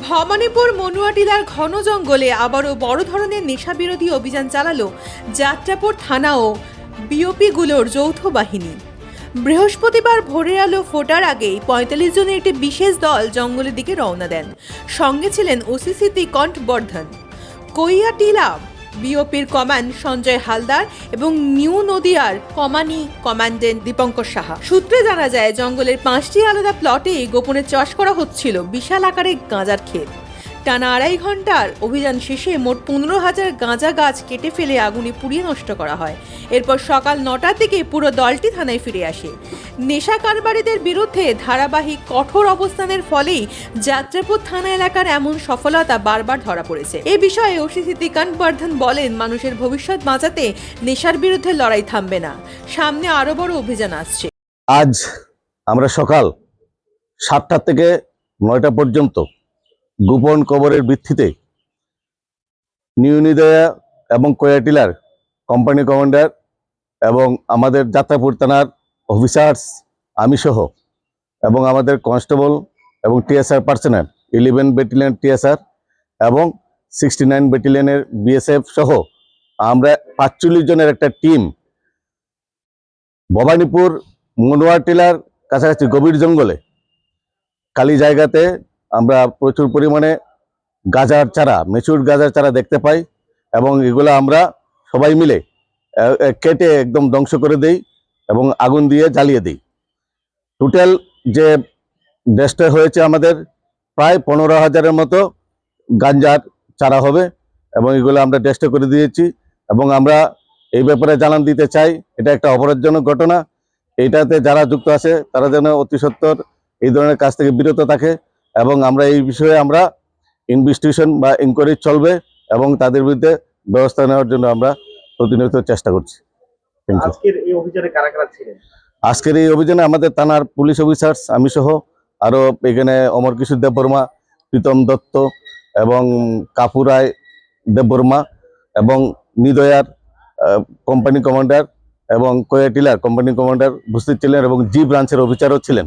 ভবানীপুর মনুয়াটিলার ঘন জঙ্গলে আবারও বড় ধরনের নেশা বিরোধী অভিযান চালালো যাত্রাপুর থানা ও বিওপিগুলোর যৌথ বাহিনী। বৃহস্পতিবার ভোরের আলো ফোটার আগেই পঁয়তাল্লিশ জনের একটি বিশেষ দল জঙ্গলের দিকে রওনা দেন। সঙ্গে ছিলেন ওসিসি কণ্ঠ বর্ধন। কৈয়াটিলা বিওপির কমান্ড সঞ্জয় হালদার এবং নিউ নদিয়ার কমানি কমান্ডেন্ট দীপঙ্কর সাহা। সূত্রে জানা যায়, জঙ্গলের পাঁচটি আলাদা প্লটে গোপনে চাষ করা হচ্ছিল। বিশাল আকারে গাঁজার ক্ষেত। টানা আড়াই ঘণ্টার অভিযান শেষে মোট পনেরো হাজার গাঁজা গাছ কেটে ফেলে আগুনে পুড়িয়ে নষ্ট করা হয়। এরপর সকাল নটার দিকে পুরো দলটি থানায় ফিরে আসে। নেশা কারবারিদের বিরুদ্ধে ধারাবাহিক কঠোর অবস্থানের ফলেই যাত্রাপুর থানা এলাকার এমন সফলতা বারবার ধরা পড়েছে। এ বিষয়ে ওসিসি তিকান বর্ধন বলেন, মানুষের ভবিষ্যৎ বাঁচাতে নেশার বিরুদ্ধে লড়াই থামবে না। সামনে আরও বড় অভিযান আসছে। আজ আমরা সকাল সাতটা থেকে নয়টা পর্যন্ত গোপন কবরের ভিত্তিতে নিউ নিদয়া এবং কোয়াটিলার কোম্পানি কমান্ডার এবং আমাদের যাত্রাপুর থানার অফিসার্স আমি সহ এবং আমাদের কনস্টেবল এবং TSR personnel, eleven battalion TSR এবং সিক্সটি নাইন ব্যাটালিয়নের বিএসএফ সহ আমরা পাঁচচল্লিশ জনের একটা টিম। ভবানীপুর মনোয়ার টিলার কাছাকাছি গভীর জঙ্গলে, খালি জায়গাতে আমরা প্রচুর পরিমাণে গাজার চারা, মেচুর গাজার চারা দেখতে পাই এবং এগুলো আমরা সবাই মিলে কেটে একদম ধ্বংস করে দেই এবং আগুন দিয়ে জ্বালিয়ে দিই। টোটাল যে ডেস্টে হয়েছে আমাদের, প্রায় পনেরো হাজারের মতো গাঞ্জার চারা হবে এবং এগুলো আমরা ডেস্টে করে দিয়েছি এবং আমরা এই ব্যাপারে জানান দিতে চাই, এটা একটা অপরাধজনক ঘটনা। এটাতে যারা যুক্ত আছে, তারা যেন অতি সত্বর এই ধরনের কাজ থেকে বিরত থাকে। এবং আমরা এই বিষয়ে আমরা ইনভেস্টিগেশন বা ইনকোয়ারি চলবে এবং তাদের বিরুদ্ধে ব্যবস্থা নেওয়ার জন্য আমরা প্রতিনিয়ত চেষ্টা করছি। আজকের এই অভিযানে আমাদের থানার পুলিশ অফিসার্স আমি সহ আরও এখানে অমর কিশোর দেববর্মা প্রীতম দত্ত এবং কাপুরায় দেববর্মা এবং নিদয়ার কোম্পানি কমান্ডার এবং কোয়াটিলার কোম্পানি কমান্ডার উপস্থিত ছিলেন এবং জি ব্রাঞ্চের অফিসারও ছিলেন।